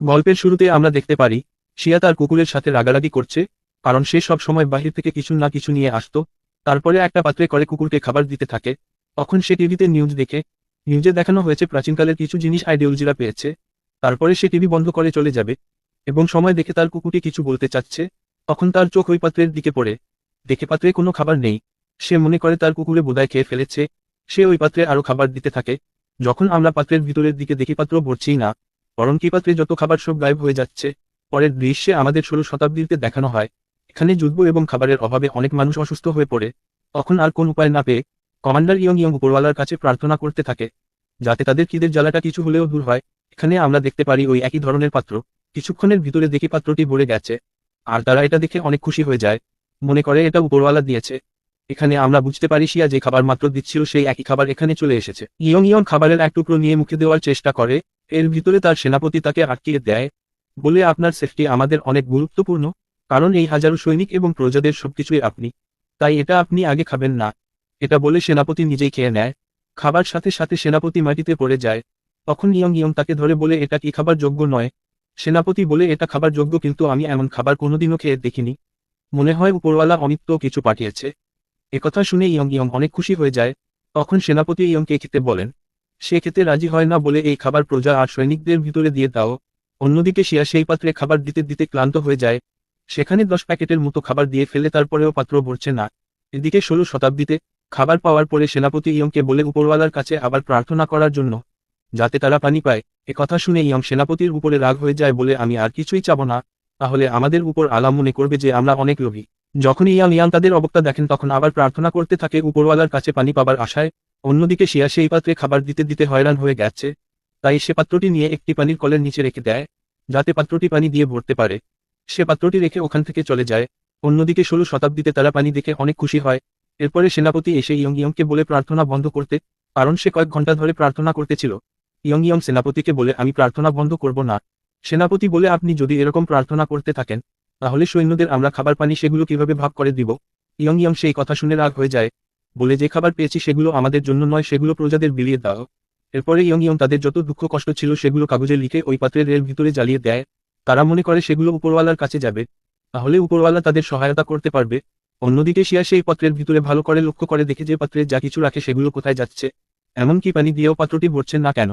গল্পের শুরুতে আমরা দেখতে পারি, শিয়া তার কুকুরের সাথে রাগারাগি করছে, কারণ সে সব সময় বাহির থেকে কিছু না কিছু নিয়ে আসতো, তারপরে একটা পাত্রে করে কুকুরকে খাবার দিতে থাকে, তখন সে টিভিতে নিউজ দেখে নিউজে দেখানো হয়েছে প্রাচীনকালের কিছু জিনিস আইডিওলজিরা পেয়েছে, তারপরে সে টিভি বন্ধ করে চলে যাবে, এবং সময় দেখে তার কুকুরটি কিছু বলতে চাচ্ছে, তখন তার চোখ ওই পাত্রের দিকে পড়ে, দেখে পাত্রে কোনো খাবার নেই, সে মনে করে তার কুকুরে বোধায় খেয়ে ফেলেছে, সে ওই পাত্রে আরও খাবার দিতে থাকে, যখন আমরা পাত্রের ভিতরের দিকে দেখি পাত্র ভরছেই না বরং কি পাত্রে যত খাবার সব গায়েব হয়ে যাচ্ছে, পরের দৃশ্যে আমাদের ষোলো শতাব্দীতে দেখানো হয়, এখানে যুদ্ধ এবং খাবারের অভাবে অনেক মানুষ অসুস্থ হয়ে পড়ে, তখন আর কোন উপায় না পেয়ে কমান্ডার ইয়ং ইয়ং উপরওয়ালার কাছে প্রার্থনা করতে থাকে, যাতে তাদের খিদের জ্বালাটা কিছু হলেও দূর হয়, এখানে আমরা দেখতে পারি ওই একই ধরনের পাত্র, কিছুক্ষণের ভিতরে দেখি পাত্রটি ভরে গেছে, আর তারা এটা দেখে অনেক খুশি হয়ে যায়, মনে করে এটা উপরওয়ালা দিয়েছে, এখানে আমরা বুঝতে পারি শিয়া যে খাবার মাত্র দিচ্ছিল সেই একই খাবার এখানে চলে এসেছে, ইয়ং ইয়ং খাবারের এক টুকরো নিয়ে মুখে দেওয়ার চেষ্টা করে এর ভিতরে তার সেনাপতি তাকে আটকিয়ে দেয় বলে আপনার সেফটি আমাদের অনেক গুরুত্বপূর্ণ, কারণ এই হাজারো সৈনিক এবং প্রজাদের সবকিছুই আপনি। তাই এটা আপনি আগে খাবেন না। এটা বলে সেনাপতি নিজেই খেয়ে নেয়। খাবার সাথে সাথে সেনাপতি মাটিতে পড়ে যায়। তখন ইয়ং ইয়ং তাকে ধরে বলে, এটা কি খাবার যোগ্য নয়? সেনাপতি বলে, এটা খাবার যোগ্য, কিন্তু আমি এমন খাবার কোনোদিনও খেয়ে দেখিনি। মনে হয় উপরওয়ালা অমিত্য কিছু পাঠিয়েছে। একথা শুনে ইয়ং ইয়ং অনেক খুশি হয়ে যায়। তখন সেনাপতি ইয়ংকে খেতে বলেন সে খেতে রাজি হয় না বলে এই খাবার প্রজা আর সৈনিকদের ভিতরে দিয়ে দাও। অন্যদিকে শিয়া সেই পাত্রে খাবার দিতে দিতে ক্লান্ত হয়ে যায়। সেখানে দশ প্যাকেটের মতো খাবার দিয়ে ফেলে তারপরেও পাত্র ভরছে না। এদিকে ষোলো শতাব্দীতে খাবার পাওয়ার পরে সেনাপতি ইয়ংকে বলে উপরওয়ালার কাছে আবার প্রার্থনা করার জন্য। যাতে তারা পানি পায়। এ কথা শুনে ইয়ং সেনাপতির উপরে রাগ হয়ে যায় বলে আমি আর কিছুই চাব না। তাহলে আমাদের উপর আলাম মনে করবে যে আমরা অনেক লোভী। যখন ইয়াং ইয়াং তাদের অবক্তা দেখেন তখন আবার প্রার্থনা করতে থাকে উপরওয়ালার কাছে পানি পাবার আশায়। অন্যদিকে শিয়া সেই পাত্রে খাবার দিতে দিতে হয়রান হয়ে গেছে, তাই সে পাত্রটি নিয়ে একটি পানির কলের নিচে রেখে দেয়, যাতে পাত্রটি পানি দিয়ে ভরতে পারে। সে পাত্রটি রেখে ওখান থেকে চলে যায়। অন্যদিকে ষোলো শতাব্দীতে তারা পানি দেখে অনেক খুশি হয়। এরপরে সেনাপতি এসে ইয়ং ইয়ংকে বলে প্রার্থনা বন্ধ করতে, কারণ সে কয়েক ঘণ্টা ধরে প্রার্থনা করতেছিল। ইয়ং ইয়ং সেনাপতিকে বলে, আমি প্রার্থনা বন্ধ করব না। সেনাপতি বলে, আপনি যদি এরকম প্রার্থনা করতে থাকেন, তাহলে সৈন্যদের আমরা খাবার পানি সেগুলো কীভাবে ভাগ করে দিব? ইয়ং ইয়ং সেই কথা শুনে রাগ হয়ে যায়। বলে যে খাবার পেয়েছি সেগুলো আমাদের জন্য নয়, সেগুলো প্রজাদের বিলিয়ে দাও। এরপরে ইয়ং ইয়ং তাদের যত দুঃখ কষ্ট ছিল সেগুলো কাগজে লিখে ওই পাত্রের এর ভিতরে জ্বালিয়ে দেয়। তারা মনে করে সেগুলো উপরওয়ালার কাছে যাবে। তাহলে উপরওয়ালা তাদের সহায়তা করতে পারবে। অন্যদিকে শিয়া সেই পাত্রের ভিতরে ভালো করে লক্ষ্য করে দেখে যে পাত্রে যা কিছু রাখে সেগুলো কোথায় যাচ্ছে। এমনকি পানি দিয়েও পাত্রটি ভরছেন না কেন।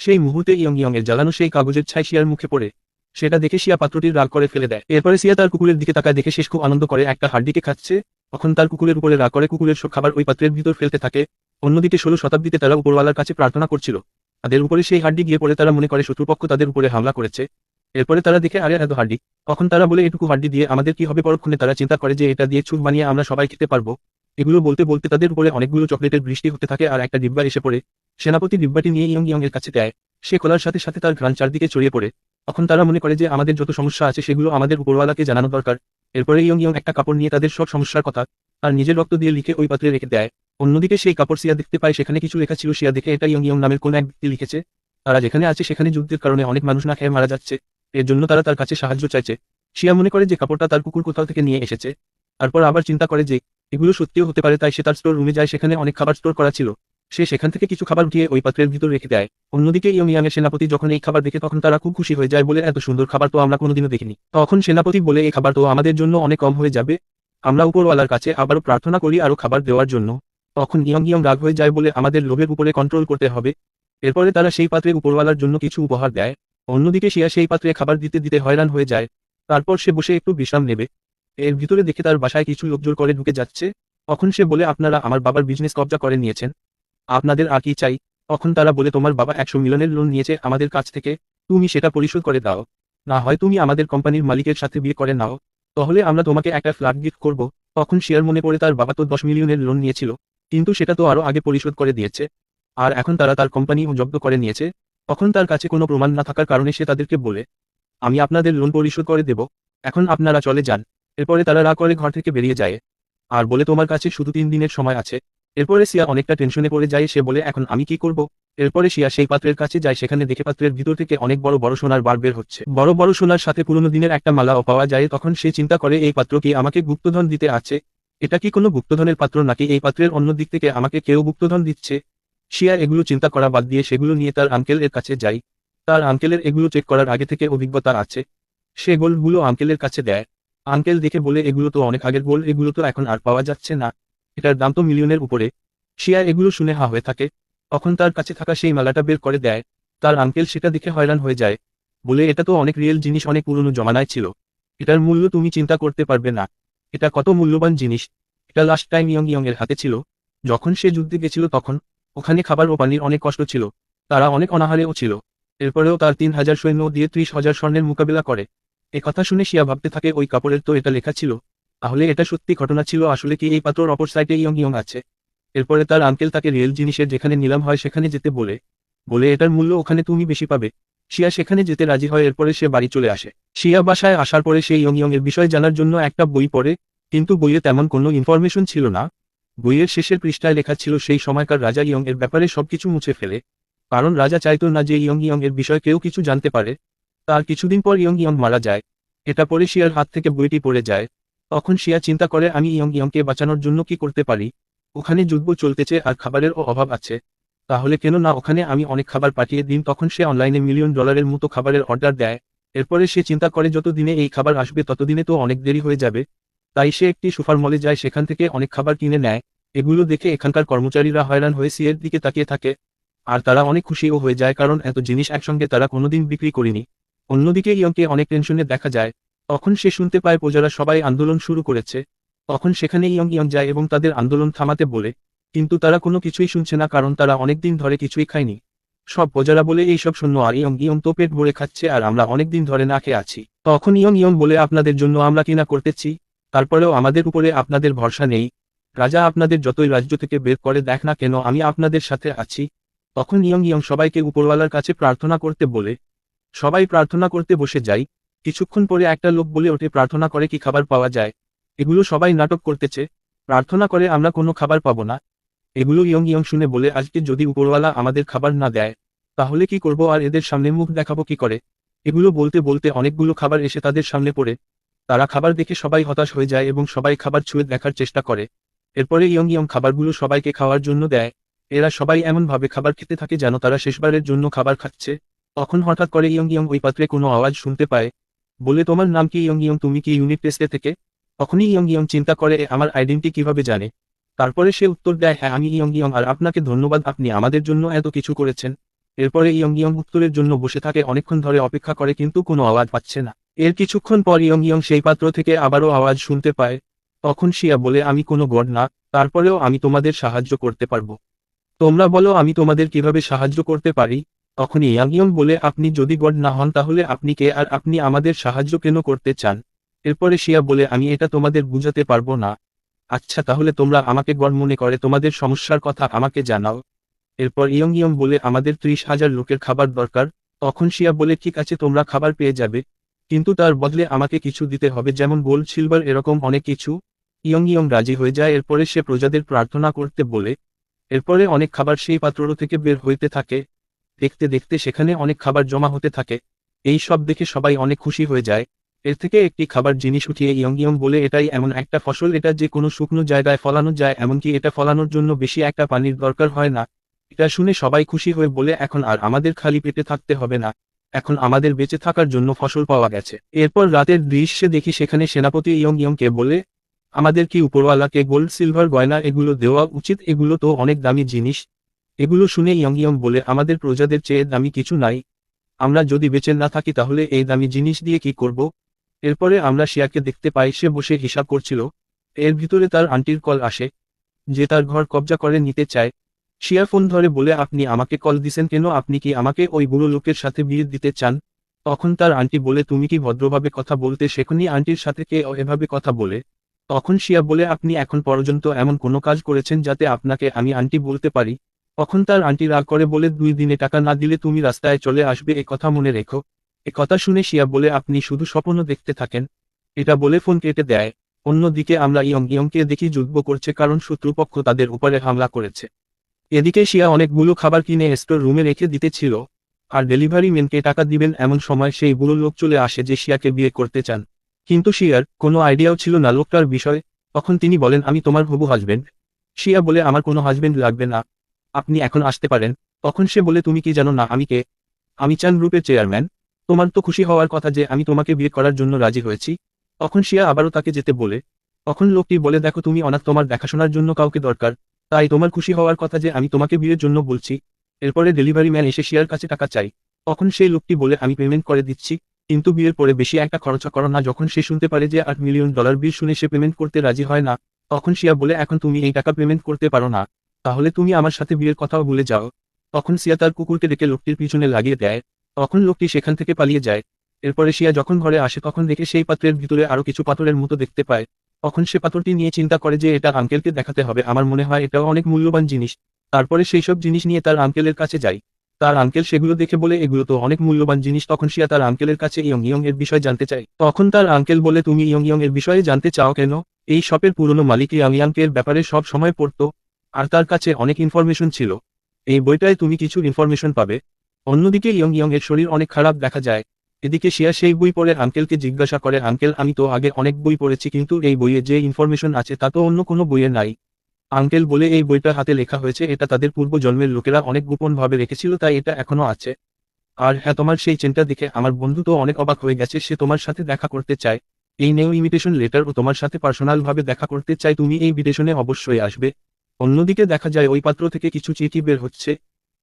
সেই মুহূর্তে ইয়ং ইয়ং এর জ্বালানো সেই কাগজের ছাই শিয়ার মুখে পড়ে। সেটা দেখে শিয়া পাত্রটির রাগ করে ফেলে দেয়। এরপরে শিয়া তার কুকুরের দিকে তাকায় দেখে শেষ খুব আনন্দ করে, একটা হাড্ডিকে খাচ্ছে? তখন তার কুকুরের উপরে রাগ করে কুকুরের সব খাবার ওই পাত্রের ভিতর ফেলতে থাকে। অন্যদিকে ষোলো শতাব্দীতে তারা উপরওয়ালার কাছে প্রার্থনা করছিল। তাদের উপরে সেই হাড্ডি গিয়ে পড়ে তারা মনে করে শত্রুপক্ষ তাদের উপরে হামলা করেছে। এরপরে তারা দেখে, আরে, এত হাড্ডি। তখন তারা বলে, এটুকু হাড্ডি দিয়ে আমাদের কি হবে? পরক্ষণে তারা চিন্তা করে যে, এটা দিয়ে ছুট বানিয়ে আমরা সবাই খেতে পারব। এগুলো বলতে বলতে তাদের উপরে অনেকগুলো চকলেটের বৃষ্টি হতে থাকে আর একটা ডিব্বা এসে পড়ে। সেনাপতি ডিব্বাটি নিয়ে ইয়ং ইয়ং এর কাছে দেয়। সে খোলার সাথে সাথে তার ঘ্রাণ চারদিকে ছড়িয়ে পড়ে। তখন তারা মনে করে যে, আমাদের যত সমস্যা আছে, সেগুলো আমাদের উপরওয়ালাকে জানানো দরকার। এরপরে ইয়ং ইয়ং একটা কাপড় নিয়ে তাদের সব সমস্যার কথা, আর নিজের রক্ত দিয়ে লিখে ওই পাত্রে রেখে দেয়। অন্যদিকে সেই কাপড় সিয়া দেখতে পায়, সেখানে কিছু লেখা ছিল, সিয়া দেখে এটা ইয়ং ইয়ং নামের কোন এক ব্যক্তি লিখেছে। তারা যেখানে আছে সেখানে যুদ্ধের কারণে অনেক মানুষ না খেয়ে মারা যাচ্ছে। এর জন্য তারা তার কাছে সাহায্য চাইছে। শিয়া মনে করে যে কাপড়টা তার কুকুর কোথাও থেকে নিয়ে এসেছে। তারপর আবার চিন্তা করে যে, এগুলো সত্যিও হতে পারে, তাই সে তার স্টোর রুমে যায়, সেখানে অনেক খাবার স্টোর করা ছিল। সে সেখান থেকে কিছু খাবার উঠিয়ে ওই পাত্রের ভিতর রেখে দেয়। অন্যদিকে ইয়াংয়ের সেনাপতি যখন এই খাবার দেখে তখন তারা খুব খুশি হয়ে যায় বলে, এত সুন্দর খাবার তো আমরা কোনোদিনও দেখিনি। তখন সেনাপতি বলে, এই খাবার তো আমাদের জন্য অনেক কম হয়ে যাবে। আমরা উপরওয়ালার কাছে আবারও প্রার্থনা করি আরও খাবার দেওয়ার জন্য। তখন ইয়ং ইয়ং রাগ হয়ে যায় বলে আমাদের লোভের উপরে কন্ট্রোল করতে হবে। এরপরে তারা সেই পাত্রে উপরওয়ালার জন্য কিছু উপহার দেয়। অন্যদিকে শিয়া সেই পাত্রে খাবার দিতে দিতে হয়রান হয়ে যায়। তারপর সে বসে একটু বিশ্রাম নেবে। এর ভিতরে দেখে তার বাসায় কিছু লোকজোর করে ঢুকে যাচ্ছে। তখন সে বলে, আপনারা আমার বাবার বিজনেস কবজা করে নিয়েছেন। আপনাদের আর কি চাই? তখন তারা বলে, তোমার বাবা একশো মিলিয়নের লোন নিয়েছে আমাদের কাছ থেকে। তুমি সেটা পরিশোধ করে দাও। না হয় তুমি আমাদের কোম্পানির মালিকের সাথে বিয়ে করে নাও। তাহলে আমরা তোমাকে একটা ফ্ল্যাট গিফট করব। তখন শেয়ার মনে পড়ে, তার বাবা তো দশ মিলিয়নের লোন নিয়েছিল, কিন্তু সেটা তো আরও আগে পরিশোধ করে দিয়েছে। আর এখন তারা তার কোম্পানিও জব্দ করে নিয়েছে। তখন তার কাছে কোনো প্রমাণ না থাকার কারণে সে তাদেরকে বলে, আমি আপনাদের লোন পরিশোধ করে দেব। এখন আপনারা চলে যান। এরপরে তারা রা করে ঘর থেকে বেরিয়ে যায়। আর বলে, তোমার কাছে শুধু তিন দিনের সময় আছে। এরপরে সিয়া অনেকটা টেনশনে পড়ে যায়, সে বলে, এখন আমি কি করব? এরপরে শিয়া সেই পাত্রের কাছে যায়, সেখানে দেখে পাত্রের ভিতর থেকে অনেক বড় বড় সোনার বার বের হচ্ছে। বড় বড় সোনার সাথে পুরনো দিনের একটা মালাও পাওয়া যায়, তখন সে চিন্তা করে, এই পাত্র কি আমাকে গুপ্তধন দিতে আছে? এটা কি কোনো গুপ্তধনের পাত্র নাকি এই পাত্রের অন্য দিক থেকে আমাকে কেউ গুপ্তধন দিচ্ছে? শিয়া এগুলো চিন্তা করা বাদ দিয়ে সেগুলো নিয়ে তার আঙ্কেল এর কাছে যাই তার আঙ্কেলের এগুলো চেক করার আগে থেকে অভিজ্ঞতা আছে। সে গোল্ডগুলো আঙ্কেলের কাছে দেয়। আঙ্কেল দেখে বলে, এগুলো তো অনেক আগের গোল্ড এগুলো তো এখন আর পাওয়া যাচ্ছে না। এটার দাম তো মিলিয়নের উপরে। শিয়া এগুলো শুনে হা হয়ে থাকে। তখন তার কাছে থাকা সেই মালাটা বের করে দেয়। তার আঙ্কেল সেটা দেখে হয়রান হয়ে যায়। বলে, এটা তো অনেক রিয়েল জিনিস, অনেক পুরনো জমানায় ছিল। এটার মূল্য তুমি চিন্তা করতে পারবে না। এটা কত মূল্যবান জিনিস। এটা লাস্ট টাইম ইয়ং ইয়ং এর হাতে ছিল। যখন সে যুদ্ধে গেছিল তখন, ওখানে খাবার ও পানির অনেক কষ্ট ছিল। তারা অনেক অনাহারেও ছিল। এরপরেও তার তিন হাজার সৈন্য দিয়ে ত্রিশ হাজার স্বর্ণের মোকাবিলা করে। কথা শুনে শিয়া ভাবতে থাকে, ওই কাপড়ের তো এটা লেখা ছিল। তাহলে এটা সত্যি ঘটনা ছিল আসলে কি এই পাত্রর অপর সাইডে ইয়ং ইয়ং আছে? এরপরে তার আঙ্কেল তাকে রিয়েল জিনিসের যেখানে নিলাম হয় সেখানে যেতে বলে। বলে এটার মূল্য ওখানে তুমি বেশি পাবে। শিয়া সেখানে যেতে রাজি হয়, এরপরে সে বাড়ি চলে আসে। শিয়া বাসায় আসার পরে সে ইয়ং ইয়ং এর বিষয় জানার জন্য একটা বই পড়ে, কিন্তু বইয়ে তেমন কোনো ইনফরমেশন ছিল না। বইয়ের শেষের পৃষ্ঠায় লেখা ছিল, সেই সময়কার রাজা ইয়ং এর ব্যাপারে সবকিছু মুছে ফেলে। কারণ রাজা চাইতো না যে ইয়ং ইয়ং এর বিষয়ে কেউ কিছু জানতে পারে। তার কিছুদিন পর ইয়ং ইয়ং মারা যায়। এটা পরে শিয়ার হাত থেকে বইটি পড়ে যায়। তখন শিয়া চিন্তা করে, আমি ইয়ং ইয়ংকে বাঁচানোর জন্য কি করতে পারি? ওখানে যুদ্ধ চলতেছে আর খাবারেরও অভাব আছে। তাহলে কেন না ওখানে আমি অনেক খাবার পাঠিয়ে দিন? তখন সে অনলাইনে মিলিয়ন ডলারের মতো খাবারের অর্ডার দেয়। এরপরে সে চিন্তা করে যত দিনে এই খাবার আসবে, ততদিনে তো অনেক দেরি হয়ে যাবে। তাই সে একটি সুপার মলে যায়, সেখান থেকে অনেক খাবার কিনে নেয়। এগুলো দেখে এখানকার কর্মচারীরা হয়রান হয়ে সিয়ের দিকে তাকিয়ে থাকে। আর তারা অনেক খুশিও হয়ে যায়, কারণ এত জিনিস একসঙ্গে তারা কোনোদিন বিক্রি করেনি। অন্যদিকে ইয়ংকে অনেক টেনশনে দেখা যায়। তখন সে শুনতে পায় প্রজারা সবাই আন্দোলন শুরু করেছে। তখন সেখানে ইয়ং ইয়ং যায় এবং তাদের আন্দোলন থামাতে বলে, কিন্তু তারা কোনো কিছুই শুনছে না কারণ তারা অনেকদিন ধরে কিছুই খায়নি। সব প্রজারা বলে এইসব শূন্য আর ইয়ং ইয়ং তো পেট ভরে খাচ্ছে, আর আমরা অনেকদিন ধরে না খেয়ে আছি। তখন ইয়ং ইয়ং বলে, আপনাদের জন্য আমরা কিনা করতেছি। তারপরেও আমাদের উপরে আপনাদের ভরসা নেই। রাজা আপনাদের যতই রাজ্য থেকে বের করে দেখ না কেন, আমি আপনাদের সাথে আছি। তখন ইয়ং ইয়ং সবাইকে উপরওয়ালার কাছে প্রার্থনা করতে বলে, সবাই প্রার্থনা করতে বসে যায়। কিছুক্ষণ পরে একটা লোক বলে ওঠে, প্রার্থনা করে কি খাবার পাওয়া যায়? এগুলো সবাই নাটক করতেছে। প্রার্থনা করে আমরা কোনো খাবার পাবো না। এগুলো ইয়ং ইয়ং শুনে বলে, আজকে যদি উপরওয়ালা আমাদের খাবার না দেয়, তাহলে কি করব আর এদের সামনে মুখ দেখাবো কি করে? এগুলো বলতে বলতে অনেকগুলো খাবার এসে তাদের সামনে পড়ে। তারা খাবার দেখে সবাই হতাশ হয়ে যায় এবং সবাই খাবার ছুঁয়ে দেখার চেষ্টা করে। এরপরে ইয়ং ইয়ং খাবারগুলো সবাইকে খাওয়ার জন্য দেয়। এরা সবাই এমনভাবে খাবার খেতে থাকে যেন তারা শেষবারের জন্য খাবার খাচ্ছে। তখন হঠাৎ করে ইয়ং ইয়ং ওই পাত্রে কোনো আওয়াজ শুনতে পায়। বলে তোমার নাম কি ইয়ং ইয়ং? তুমি কি ইউনিট টেস্টে থেকে? তখনই ইয়ং ইয়ং চিন্তা করে আমার আইডেন্টি কীভাবে জানে? তারপরে সে উত্তর দেয় হ্যাঁ আমি ইয়ং ইয়ং, আর আপনাকে ধন্যবাদ, আপনি আমাদের জন্য এত কিছু করেছেন। এরপরে ইয়ং ইয়ং উত্তরের জন্য বসে থাকে, অনেকক্ষণ ধরে অপেক্ষা করে, কিন্তু কোনো আওয়াজ পাচ্ছে না। এর কিছুক্ষণ পর ইয়ং ইয়ং সেই পাত্র থেকে আবারও আওয়াজ শুনতে পায়। তখন শিয়া বলে, আমি কোনো গড না, তারপরেও আমি তোমাদের সাহায্য করতে পারব। তোমরা বলো, আমি তোমাদের কীভাবে সাহায্য করতে পারি? তখন ইয়াং ইয়ং বলে, আপনি যদি গড না হন, তাহলে আপনি কে আর আপনি আমাদের সাহায্য কেন করতে চান? এরপরে শিয়া বলে, আমি এটা তোমাদের বুঝাতে পারব না। আচ্ছা তাহলে তোমরা আমাকে গড় মনে করে, তোমাদের সমস্যার কথা আমাকে জানাও। এরপর ইয়ং ইয়ং বলে, আমাদের ত্রিশ হাজার লোকের খাবার দরকার। তখন শিয়া বলে, ঠিক আছে, তোমরা খাবার পেয়ে যাবে, কিন্তু তার বদলে আমাকে কিছু দিতে হবে, যেমন গোল্ড, সিলভার, এরকম অনেক কিছু। ইয়ং ইয়ং রাজি হয়ে যায়, এরপরে সে প্রজাদের প্রার্থনা করতে বলে। এরপরে অনেক খাবার সেই পাত্র থেকে বের হইতে থাকে। দেখতে দেখতে সেখানে অনেক খাবার জমা হতে থাকে। এই সব দেখে সবাই অনেক খুশি হয়ে যায়। এর থেকে একটি খাবার জিনিস উঠিয়ে ইয়ং ইয়ং বলে, এটাই এমন একটা ফসল, এটা যে কোনো শুকনো জায়গায় ফলানো যায়, এমনকি এটা ফলানোর জন্য বেশি একটা পানির দরকার হয় না। এটা শুনে সবাই খুশি হয়ে বলে, এখন আর আমাদের খালি পেটে থাকতে হবে না। এখন আমাদের বেঁচে থাকার জন্য ফসল পাওয়া গেছে। এরপর রাতের দৃশ্যে দেখি সেখানে সেনাপতি ইয়ং ইয়ংকে বলে, আমাদের কি উপরওয়ালাকে গোল্ড, সিলভার, গয়না, এগুলো দেওয়া উচিত? এগুলো তো অনেক দামি জিনিস। এগুলো শুনে ইয়ং ইয়ং বলে, আমাদের প্রজাদের চেয়ে দামি কিছু নাই। আমরা যদি বেঁচে না থাকি তাহলে এই দামি জিনিস দিয়ে কি করব? এরপরে আমরা শিয়াকে দেখতে পাই, সে বসে হিসাব করছিল। এর ভিতরে তার আন্টির কল আসে, যে তার ঘর কবজা করে নিতে চায়। শিয়া ফোন ধরে বলে, আপনি আমাকে কল দিছেন কেন? আপনি কি আমাকে ওই বুড়ো লোকের সাথে বিয়ে দিতে চান? তখন তার আন্টি বলে, তুমি কি ভদ্রভাবে কথা বলতে শেখনি? আন্টির সাথে কে এভাবে কথা বলে। তখন শিয়া বলে, আপনি এখন পর্যন্ত এমন কোনো কাজ করেছেন যাতে আপনাকে আমি আন্টি বলতে পারি? তখন তার আন্টি রাগ করে বলে, দুই দিনে টাকা না দিলে তুমি রাস্তায় চলে আসবে, এ কথা মনে রেখো। এ কথা শুনে শিয়া বলে, আপনি শুধু স্বপ্ন দেখতে থাকেন এটা বলে ফোন কেটে দেয়। অন্যদিকে আমরা ইয়ং ইয়ংকে দেখি যুদ্ধ করছে, কারণ শত্রুপক্ষ তাদের উপরে হামলা করেছে। এদিকে শিয়া অনেকগুলো খাবার কিনে স্টোর রুমে রেখে দিতেছিল। আর ডেলিভারি ম্যানকে টাকা দিবেন এমন সময় সেই বুড়ো লোক চলে আসে যে শিয়াকে বিয়ে করতে চান। কিন্তু শিয়ার কোনো আইডিয়াও ছিল না লোকটার বিষয়। তখন তিনি বলেন, আমি তোমার হবু হাজবেন্ড শিয়া বলে, আমার কোনো হাজবেন্ড লাগবে না। আপনি এখন আসতে পারেন, তখন সে বলে, তুমি কি জানো না আমি কে? আমি চান গ্রুপের চেয়ারম্যান। তোমার তো খুশি হওয়ার কথা যে আমি তোমাকে বিয়ে করার জন্য রাজি হয়েছি। তখন শিয়া আবারও তাকে যেতে বলে, তখন লোকটি বলে, দেখো, তুমি অনাথ, তোমার দেখাশোনার জন্য কাউকে দরকার। তাই তোমার খুশি হওয়ার কথা যে আমি তোমাকে বিয়ের জন্য বলছি। এরপরে ডেলিভারি ম্যান এসে শিয়ার কাছে টাকা চাই। তখন সেই লোকটি বলে, আমি পেমেন্ট করে দিচ্ছি, কিন্তু বিয়ের পরে বেশি একটা খরচা করো না। যখন সে শুনতে পারে যে আট মিলিয়ন ডলার বিল শুনে সে পেমেন্ট করতে রাজি হয় না, তখন শিয়া বলে, এখন তুমি এই টাকা পেমেন্ট করতে পারো না। তাহলে তুমি আমার সাথে বিয়ের কথাও ভুলে যাও। তখন সিয়া তার কুকুরকে ডেকে লোকটির পিছনে লাগিয়ে দেয়। তখন লোকটি সেখান থেকে পালিয়ে যায়। এরপরে শিয়া যখন ঘরে আসে, তখন দেখে সেই পাত্রের ভিতরে আরও কিছু পাথরের মতো দেখতে পায়। তখন সে পাথরটি নিয়ে চিন্তা করে যে, এটা আঙ্কেলকে দেখাতে হবে। আমার মনে হয় এটাও অনেক মূল্যবান জিনিস। তারপরে সেই সব জিনিস নিয়ে তার আঙ্কেলের কাছে যায়। তার আঙ্কেল সেগুলো দেখে বলে, এগুলো তো অনেক মূল্যবান জিনিস। তখন শিয়া তার আঙ্কেলের কাছে ইয়ং ইয়ং এর বিষয় জানতে চায়। তখন তার আঙ্কেল বলে, তুমি ইয়ং ইয়ং এর বিষয়ে জানতে চাও কেন? এই শপের পুরনো মালিক ইয়াং ইয়াংকে এর ব্যাপারে সব সময় পড়তো। আর তার কাছে অনেক ইনফরমেশন ছিল? এই বইটায় তুমি কিছু ইনফরমেশন পাবে। অন্যদিকে ইয়ং ইয়ং এর শরীর অনেক খারাপ দেখা যায়। এদিকে শিয়া সেই বই পড়ে আঙ্কেলকে জিজ্ঞাসা করে আঙ্কেল আমি তো আগে অনেক বই পড়েছি, কিন্তু এই বইয়ে যে ইনফরমেশন আছে, তা তো অন্য কোনো বইয়ে নাই। আঙ্কেল বলে, এই বইটা হাতে লেখা হয়েছে, এটা তাদের পূর্ব জন্মের লোকেরা অনেক গোপন ভাবে রেখেছিল, তাই এটা এখনও আছে। আর হ্যাঁ তোমার সেই চেনটা দেখে আমার বন্ধু তো অনেক অবাক হয়ে গেছে, সে তোমার সাথে দেখা করতে চায়। এই নেও ইমিটেশন লেটার ও তোমার সাথে পার্সোনাল ভাবে দেখা করতে চাই তুমি এই বিটেশনে অবশ্যই আসবে। অন্যদিকে দেখা যায় ওই পাত্র থেকে কিছু চিঠি বের হচ্ছে।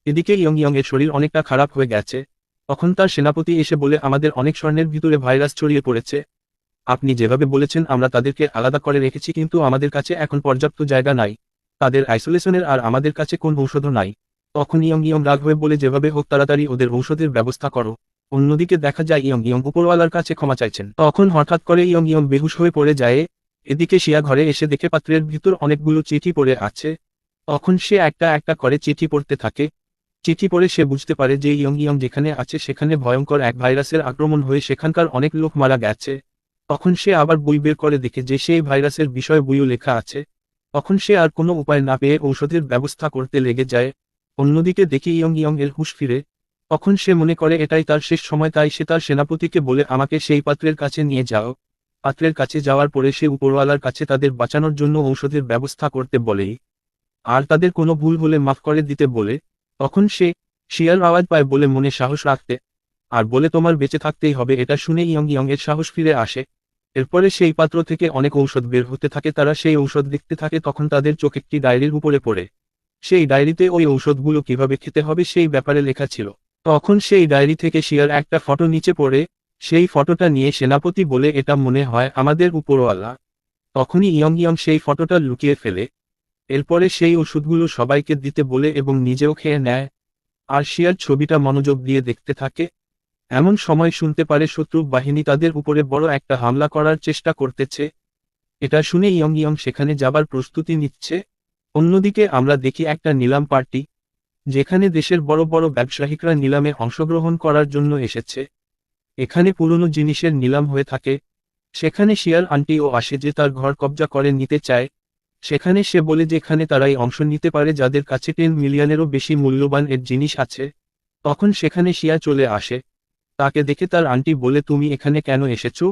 এদিকে ইয়ং ইয়ং এর শরীর অনেকটা খারাপ হয়ে গেছে। তখন তার সেনাপতি এসে বলে, আমাদের অনেক স্বর্ণের ভিতরে ভাইরাস ছড়িয়ে পড়েছে। আপনি যেভাবে বলেছেন, আমরা তাদেরকে আলাদা করে রেখেছি, কিন্তু আমাদের কাছে এখন পর্যাপ্ত জায়গা নাই। তাদের আইসোলেশনের আর আমাদের কাছে কোন ঔষধও নাই। তখন ইয়ং ইয়ং রাগ হয়ে বলে, যেভাবে হোক, তাড়াতাড়ি ওদের ঔষধের ব্যবস্থা করো। অন্যদিকে দেখা যায় ইয়ং ইয়ং উপরওয়ালার কাছে ক্ষমা চাইছেন। তখন হঠাৎ করে ইয়ং ইয়ং বেহুশ হয়ে পড়ে যায়। এদিকে শিয়া ঘরে এসে দেখে পাত্রের ভিতর অনেকগুলো চিঠি পড়ে আছে। তখন সে একটা একটা করে চিঠি পড়তে থাকে। চিঠি পড়ে সে বুঝতে পারে যে ইয়ং ইয়ং যেখানে আছে সেখানে ভয়ঙ্কর এক ভাইরাসের আক্রমণ হয়ে সেখানকার অনেক লোক মারা গেছে। তখন সে আবার বই বের করে দেখে যে সেই ভাইরাসের বিষয় বইও লেখা আছে। তখন সে আর কোনো উপায় না পেয়ে ঔষধের ব্যবস্থা করতে লেগে যায়। অন্যদিকে দেখি ইয়ং ইয়ং এর হুশ ফিরে। তখন সে মনে করে এটাই তার শেষ সময়, তাই সে তার সেনাপতিকে বলে, আমাকে সেই পাত্রের কাছে নিয়ে যাও। পাত্রের কাছে যাওয়ার পরে সে উপরওয়ালার কাছে তাদের বাঁচানোর জন্য ঔষধের ব্যবস্থা করতে বলেই আর তাদের কোনো ভুল হলে মাফ করে দিতে বলে। তখন সে শিয়াল আওয়াজ পায় বলে মনে সাহস রাখতে। আর বলে, তোমার বেঁচে থাকতেই হবে, এটা শুনে ইয়ং ইয়ং এর সাহস ফিরে আসে। এরপরে সেই পাত্র থেকে অনেক ঔষধ বের হতে থাকে। তারা সেই ঔষধ দেখতে থাকে, তখন তাদের চোখ একটি ডায়েরির উপরে পড়ে। সেই ডায়েরিতে ওই ঔষধগুলো কীভাবে খেতে হবে সেই ব্যাপারে লেখা ছিল। তখন সেই ডায়েরি থেকে শিয়াল একটা ফটো নিচে পড়ে। সেই ফটোটা নিয়ে সেনাপতি বলে এটা মনে হয় আমাদের উপরওয়ালা। তখনই ইয়ং ইয়ং সেই ফটোটা লুকিয়ে ফেলে। এরপরে সেই ওষুধগুলো সবাইকে দিতে বলে এবং নিজেও খেয়ে নেয়। আর শিয়ার ছবিটা মনোযোগ দিয়ে দেখতে থাকে। এমন সময় শুনতে পারে শত্রু বাহিনী তাদের উপরে বড় একটা হামলা করার চেষ্টা করতেছে। এটা শুনে ইয়ং ইয়ং সেখানে যাবার প্রস্তুতি নিচ্ছে। অন্যদিকে আমরা দেখি একটা নিলাম পার্টি, যেখানে দেশের বড় বড় ব্যবসায়িকরা নিলামে অংশগ্রহণ করার জন্য এসেছে। এখানে পুরনো জিনিসের নিলাম হয়ে থাকে। সেখানে শিয়ার আন্টিও আসে যে তার ঘর কবজা করে নিতে চায়, সেখানে সে বলে যেখানে তারাই অংশ নিতে পারে যাদের কাছে টেন মিলিয়নেরও বেশি মূল্যবান এর জিনিস আছে। তখন সেখানে শিয়া চলে আসে। তাকে দেখে তার আন্টি বলে, তুমি এখানে কেন এসেছ?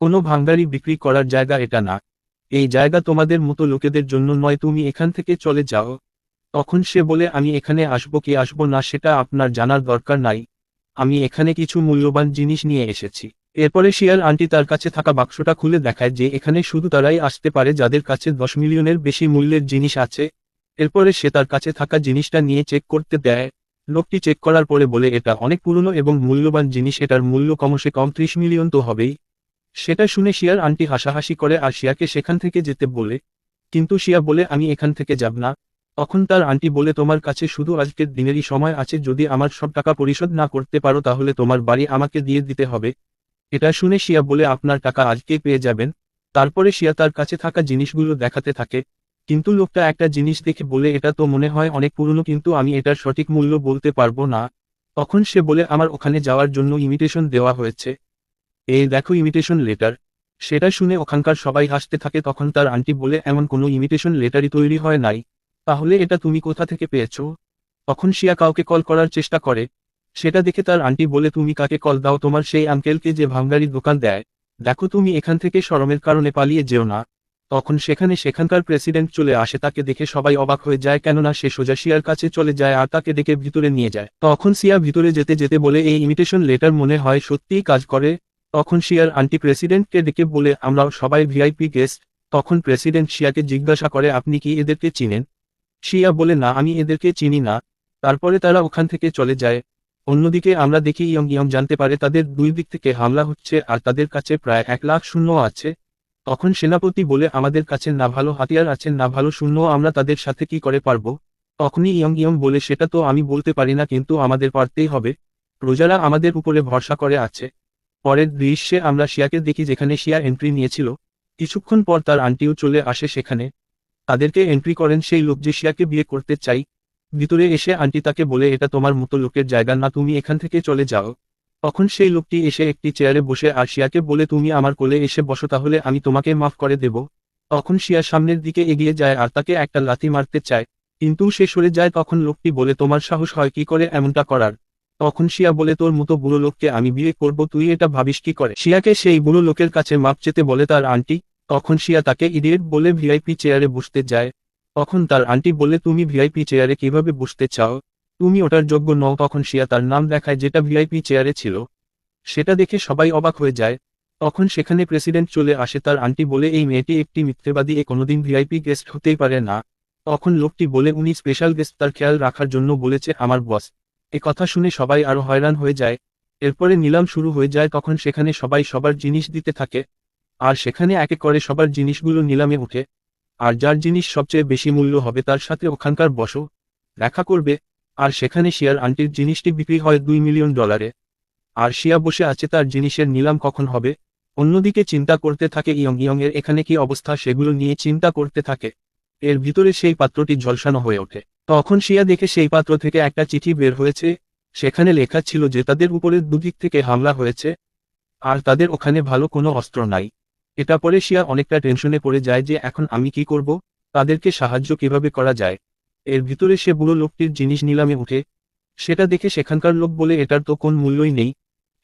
কোনো ভাঙ্গারি বিক্রি করার জায়গা এটা না। এই জায়গা তোমাদের মতো লোকেদের জন্য নয়, তুমি এখান থেকে চলে যাও। তখন সে বলে, আমি এখানে আসব কি আসব না সেটা আপনার জানার দরকার নাই। আমি এখানে কিছু মূল্যবান জিনিস নিয়ে এসেছি। এরপরে শিয়ার আন্টি তার কাছে থাকা বাক্সটা খুলে দেখায় যে এখানে শুধু তারাই আসতে পারে যাদের কাছে দশ মিলিয়নের বেশি মূল্যের জিনিস আছে। এরপরে সে তার কাছে থাকা জিনিসটা নিয়ে চেক করতে দেয়। লোকটি চেক করার পরে বলে, এটা অনেক পুরনো এবং মূল্যবান জিনিস, এটার মূল্য কমসে কম, ত্রিশ মিলিয়ন তো হবেই। সেটা শুনে শিয়ার আন্টি হাসাহাসি করে আর শিয়াকে সেখান থেকে যেতে বলে। কিন্তু শিয়া বলে, আমি এখান থেকে যাব না। তখন তার আন্টি বলে, তোমার কাছে শুধু আজকের দিনেরই সময় আছে, যদি আমার সব টাকা পরিশোধ না করতে পারো, তাহলে তোমার বাড়ি আমাকে দিয়ে দিতে হবে। এটা শুনে শিয়া বলে, আপনার টাকা আজকে পেয়ে যাবেন। তারপরে শিয়া তার কাছে থাকা জিনিসগুলো দেখাতে থাকে। কিন্তু লোকটা একটা জিনিস দেখে বলে, এটা তো মনে হয় অনেক পুরনো, কিন্তু আমি এটার সঠিক মূল্য বলতে পারব না। তখন সে বলে, আমার ওখানে যাওয়ার জন্য ইমিটেশন দেওয়া হয়েছে। এই দেখো ইমিটেশন লেটার সেটা শুনে ওখানকার সবাই হাসতে থাকে। তখন তার আন্টি বলে, এমন কোনো ইমিটেশন লেটারই তৈরি হয় নাই। তাহলে এটা তুমি কোথা থেকে পেয়েছ? তখন শিয়া কাউকে কল করার চেষ্টা করে। সেটা দেখে তার আন্টি বলে, তুমি কাকে কল দাও? তোমার সেই আঙ্কেলকে যে ভাঙ্গারির দোকান দেয়। দেখো তুমি এখান থেকে সরমের কারণে পালিয়ে যেও না। তখন সেখানে সেখানকার প্রেসিডেন্ট চলে আসে, তাকে দেখে সবাই অবাক হয়ে যায়, কেননা সে সোজা শিয়ার কাছে চলে যায় আর তাকে ডেকে ভিতরে নিয়ে যায়। তখন সিয়া ভিতরে যেতে যেতে বলে, এই ইমিটেশন লেটার মনে হয় সত্যিই কাজ করে। তখন শিয়ার আন্টি প্রেসিডেন্টকে ডেকে বলে আমরা সবাই ভিআইপি গেস্ট তখন প্রেসিডেন্ট শিয়াকে জিজ্ঞাসা করে, আপনি কি এদেরকে চিনেন? শিয়া বলে, না, আমি এদেরকে চিনি না। তারপরে তারা ওখান থেকে চলে যায়। অন্যদিকে আমরা দেখি ইয়ং ইয়ং জানতে পারে, তাদের দুই দিক থেকে হামলা হচ্ছে আর তাদের কাছে প্রায় এক লাখ শূন্য আছে। তখন সেনাপতি বলে, আমাদের কাছে না ভালো হাতিয়ার আছে, না ভালো শূন্য আমরা তাদের সাথে কি করে পারব? তখনই ইয়ং ইয়ং বলে, সেটা তো আমি বলতে পারি না, কিন্তু আমাদের পারতেই হবে। প্রজারা আমাদের উপরে ভরসা করে আছে। পরের দৃশ্যে আমরা শিয়াকে দেখি, যেখানে শিয়া এন্ট্রি নিয়েছিল। কিছুক্ষণ পর তার আন্টিও চলে আসে সেখানে। তাদেরকে এন্ট্রি করেন, সেই লোক যে শিয়াকে বিয়ে করতে চাই। ভিতরে এসে আন্টি তাকে বলে, এটা তোমার মতো লোকের জায়গা না, তুমি এখান থেকে চলে যাও। তখন সেই লোকটি এসে একটি চেয়ারে বসে আর শিয়াকে বলে, তুমি আমার কোলে এসে বসো, তাহলে আমি তোমাকে মাফ করে দেব। তখন শিয়া সামনের দিকে এগিয়ে যায় আর তাকে একটা লাথি মারতে চায়। কিন্তু সে সরে যায় তখন লোকটি বলে, তোমার সাহস হয় কি করে এমনটা করার? তখন শিয়া বলে, তোর মতো বুড়ো লোককে আমি বিয়ে করব, তুই এটা ভাবিস কি করে? শিয়াকে সেই বুড়ো লোকের কাছে মাপ চেতে বলে, তার আন্টি তখন শিয়া তাকে ইডিয়েট বলে ভিআইপি চেয়ারে বসতে যায়। তখন তার আন্টি বলে, তুমি ভিআইপি চেয়ারে কীভাবে বসতে চাও? তুমি ওটার যোগ্য নও। তখন শিয়া তার নাম দেখায়, যেটা ভিআইপি চেয়ারে ছিল। সেটা দেখে সবাই অবাক হয়ে যায়। তখন সেখানে প্রেসিডেন্ট চলে আসে। তার আন্টি বলে, এই মেয়েটি একটি মিথ্যেবাদী, এ কোনোদিন ভিআইপি গেস্ট হতেই পারে না। তখন লোকটি বলে, উনি স্পেশাল গেস্ট, তার খেয়াল রাখার জন্য বলেছে আমার বস। এ কথা শুনে সবাই আরও হয়রান হয়ে যায়। এরপরে নিলাম শুরু হয়ে যায়। তখন সেখানে সবাই সবার জিনিস দিতে থাকে। আর সেখানে একে করে সবার জিনিসগুলো নিলামে উঠে, আর যার জিনিস সবচেয়ে বেশি মূল্য হবে তার সাথে ওখানকার বসো, দেখা করবে, আর সেখানে শিয়ার আন্টির জিনিসটি বিক্রি হয় দুই মিলিয়ন ডলারে। আর শিয়া বসে আছে তার জিনিসের নিলাম কখন হবে? অন্যদিকে চিন্তা করতে থাকে ইয়ং। ইয়ং এর এখানে কি অবস্থা সেগুলো নিয়ে চিন্তা করতে থাকে। এর ভিতরে সেই পাত্রটি ঝলসানো হয়ে ওঠে। তখন শিয়া দেখে সেই পাত্র থেকে একটা চিঠি বের হয়েছে। সেখানে লেখা ছিল যে তাদের উপরে দুদিক থেকে হামলা হয়েছে, আর তাদের ওখানে ভালো কোনো অস্ত্র নাই। এটা পরে শিয়া অনেকটা টেনশনে পড়ে যায় যে এখন আমি কি করব, তাদেরকে সাহায্য কীভাবে করা যায়। এর ভিতরে সে বুড়ো লোকটির জিনিস নিলামে উঠে। সেটা দেখে সেখানকার লোক বলে, এটার তো কোন মূল্যই নেই।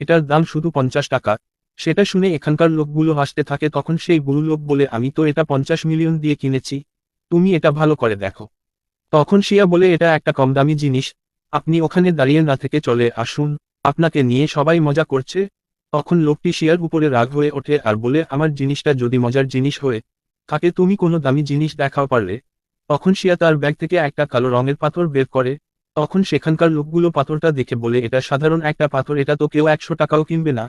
এটার দাম শুধু পঞ্চাশ টাকা। সেটা শুনে এখানকার লোকগুলো হাসতে থাকে। তখন সেই বুড়ো লোক বলে, আমি তো এটা পঞ্চাশ মিলিয়ন দিয়ে কিনেছি। তুমি এটা ভালো করে দেখো। তখন শিয়া বলে, এটা একটা কম দামি জিনিস। আপনি ওখানে দাঁড়িয়ে না থেকে চলে আসুন। আপনাকে নিয়ে সবাই মজা করছে। তখন লোকটি শিয়ার উপরে রাগ হয়ে ওঠে আর বলে, আমার জিনিসটা যদি মজার জিনিস হয়ে থাকে তুমি কোনো দামি জিনিস দেখাও পারলে? তখন শিয়া তার ব্যাগ থেকে একটা কালো রঙের পাথর বের করে। তখন সেখানকার লোকগুলো পাথরটা দেখে বলে, এটা সাধারণ একটা পাথর, এটা তো কেউ একশো টাকাও কিনবে না।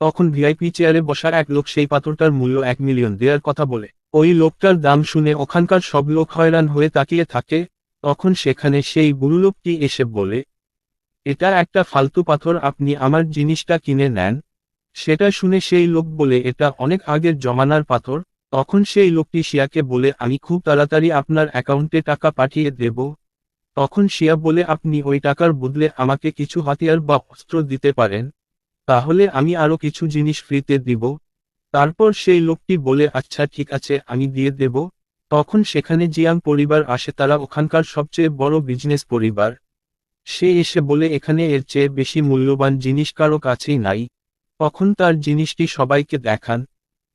তখন ভিআইপি চেয়ারে বসার এক লোক সেই পাথরটার মূল্য এক মিলিয়ন দেওয়ার কথা বলে। ওই লোকটার দাম শুনে ওখানকার সব লোক হয়রান হয়ে তাকিয়ে থাকে। তখন সেখানে সেই বুড়ো লোকটি এসে বলে, এটা একটা ফালতু পাথর, আপনি আমার জিনিসটা কিনে নেন। সেটা শুনে সেই লোক বলে, এটা অনেক আগের জমানার পাথর। তখন সেই লোকটি শিয়াকে বলে, আমি খুব তাড়াতাড়ি আপনার অ্যাকাউন্টে টাকা পাঠিয়ে দেব। তখন শিয়া বলে, আপনি ওই টাকার বদলে আমাকে কিছু হাতিয়ার বা অস্ত্র দিতে পারেন। তাহলে আমি আরও কিছু জিনিস ফ্রিতে দিব। তারপর সেই লোকটি বলে আচ্ছা ঠিক আছে, আমি দিয়ে দেব। তখন সেখানে জিয়াং পরিবার আসে, তারা ওখানকার সবচেয়ে বড় বিজনেস পরিবার। সে এসে বলে, এখানে এর চেয়ে বেশি মূল্যবান জিনিস কারও কাছেই নাই। তখন তার জিনিসটি সবাইকে দেখান?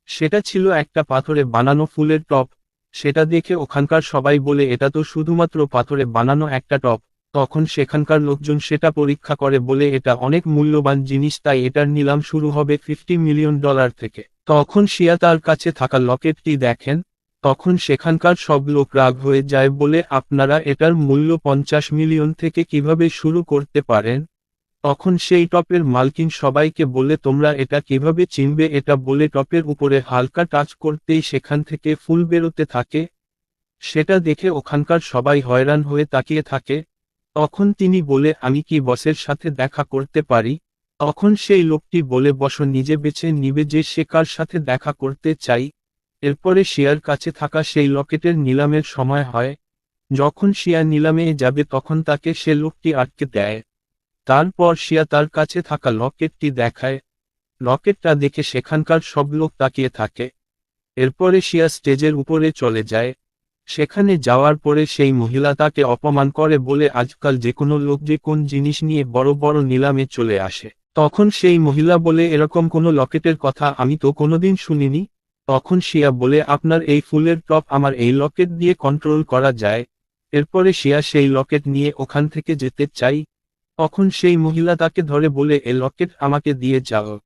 সেটা ছিল একটা পাথরে বানানো ফুলের টপ। সেটা দেখে ওখানকার সবাই বলে, এটা তো শুধুমাত্র পাথরে বানানো একটা টপ। তখন সেখানকার লোকজন সেটা পরীক্ষা করে, বলে, এটা অনেক মূল্যবান জিনিস, তাই এটার নিলাম শুরু হবে ফিফটি মিলিয়ন ডলার থেকে। তখন শিয়া তার কাছে থাকা লকেটটি দেখেন। তখন সেখানকার সব লোক রাগ হয়ে যায়, বলে, আপনারা এটার মূল্য পঞ্চাশ মিলিয়ন থেকে কীভাবে শুরু করতে পারেন? তখন সেই টপের মালকিন সবাইকে বলে, তোমরা এটা কীভাবে চিনবে? এটা বলে টপের উপরে হালকা টাচ করতেই সেখান থেকে ফুল বেরোতে থাকে। সেটা দেখে ওখানকার সবাই হয়রান হয়ে তাকিয়ে থাকে। তখন তিনি বলে, আমি কি বসের সাথে দেখা করতে পারি? তখন সেই লোকটি বলে, বস, নিজে বেছে নিবে যে সে কার সাথে দেখা করতে চাই। এরপরে শিয়ার কাছে থাকা সেই লকেটের নিলামের সময় হয়। যখন শিয়া নিলামে যাবে, তখন তাকে সে লোকটি আটকে দেয়। তারপর শিয়া তার কাছে থাকা লকেটটি দেখায়। লকেটটা দেখে সেখানকার সব লোক তাকিয়ে থাকে। এরপরে শিয়া স্টেজের উপরে চলে যায়। সেখানে যাওয়ার পরে সেই মহিলা তাকে অপমান করে বলে, আজকাল যে কোনো লোক যে কোন জিনিস নিয়ে বড় বড় নিলামে চলে আসে। তখন সেই মহিলা বলে, এরকম কোনো লকেটের কথা আমি তো কোনোদিন শুনিনি। তখন শিয়া বলে, আপনার এই ফুলের টপ আমার এই লকেট দিয়ে কন্ট্রোল করা যায়। এরপরে শিয়া সেই লকেট নিয়ে ওখান থেকে যেতে চাই। তখন সেই মহিলা তাকে ধরে বলে, এ লকেট আমাকে দিয়ে যাও।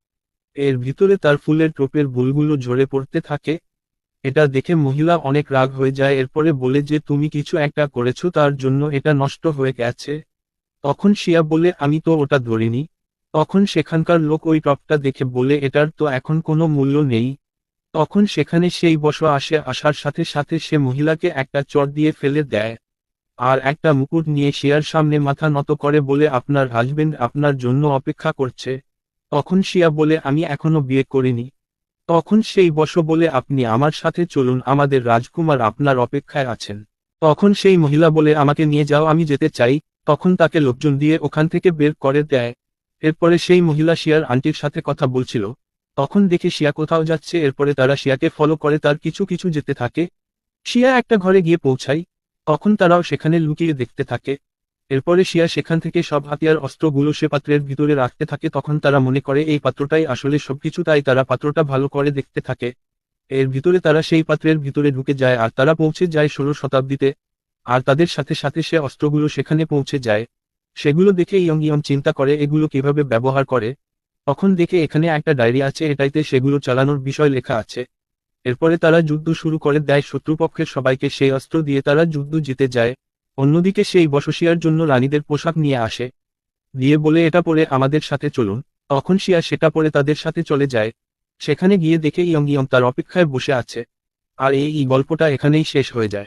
এর ভিতরে তার ফুলের টোপের বুলগুলো ঝরে পড়তে থাকে। এটা দেখে মহিলা অনেক রাগ হয়ে যায়। এরপরে বলে যে, তুমি কিছু একটা করেছ, তার জন্য এটা নষ্ট হয়ে গেছে। তখন শিয়া বলে, আমি তো ওটা ধরিনি। তখন সেখানকার লোক ওই টপটা দেখে বলে, এটার তো এখন কোনো মূল্য নেই। তখন সেখানে সেই বস আসে। আসার সাথে সাথে সে মহিলাকে একটা চট দিয়ে ফেলে দেয়। আর একটা মুকুট নিয়ে শিয়ার সামনে মাথা নত করে বলে আপনার হাজবেন্ড আপনার জন্য অপেক্ষা করছে। তখন শিয়া বলে, আমি এখনও বিয়ে করিনি। তখন সেই বস বলে, আপনি আমার সাথে চলুন, আমাদের রাজকুমার আপনার অপেক্ষায় আছেন। তখন সেই মহিলা বলে, আমাকে নিয়ে যাও, আমি যেতে চাই। তখন তাকে লোকজন দিয়ে ওখান থেকে বের করে দেয়। এরপরে সেই মহিলা শিয়ার আন্টির সাথে কথা বলছিল। তখন দেখে শিয়া কোথাও যাচ্ছে, এরপরে তারা শিয়াকে ফলো করে, তার কিছু কিছু যেতে থাকে। শিয়া একটা ঘরে গিয়ে পৌঁছায়। তখন তারাও সেখানে লুকিয়ে দেখতে থাকে। এরপরে শিয়া সেখান থেকে সব হাতিয়ার, অস্ত্রগুলো সে পাত্রের ভিতরে রাখতে থাকে, তখন তারা মনে করে এই পাত্রটাই আসলে সবকিছু, তাই তারা পাত্রটা ভালো করে দেখতে থাকে। এর ভিতরে তারা সেই পাত্রের ভিতরে ঢুকে যায় আর তারা পৌঁছে যায় ষোলো শতাব্দীতে। আর তাদের সাথে সাথে সে অস্ত্রগুলো সেখানে পৌঁছে যায়। সেগুলো দেখে ইয়ং ইয়ং চিন্তা করে, এগুলো কীভাবে ব্যবহার করে। তখন দেখে এখানে একটা ডায়েরি আছে, এটাইতে সেগুলো চালানোর বিষয় লেখা আছে। এরপরে তারা যুদ্ধ শুরু করে, দেয় শত্রুপক্ষের সবাইকে সেই অস্ত্র দিয়ে তারা যুদ্ধ জিতে যায়। অন্যদিকে সেই বসশিয়ার জন্য রানীদের পোশাক নিয়ে আসে। দিয়ে বলে, এটা পরে আমাদের সাথে চলুন। তখন শিয়া সেটা পরে তাদের সাথে চলে যায়। সেখানে গিয়ে দেখে ইয়ং ইয়ং তার অপেক্ষায় বসে আছে। আর এই গল্পটা এখানেই শেষ হয়ে যায়।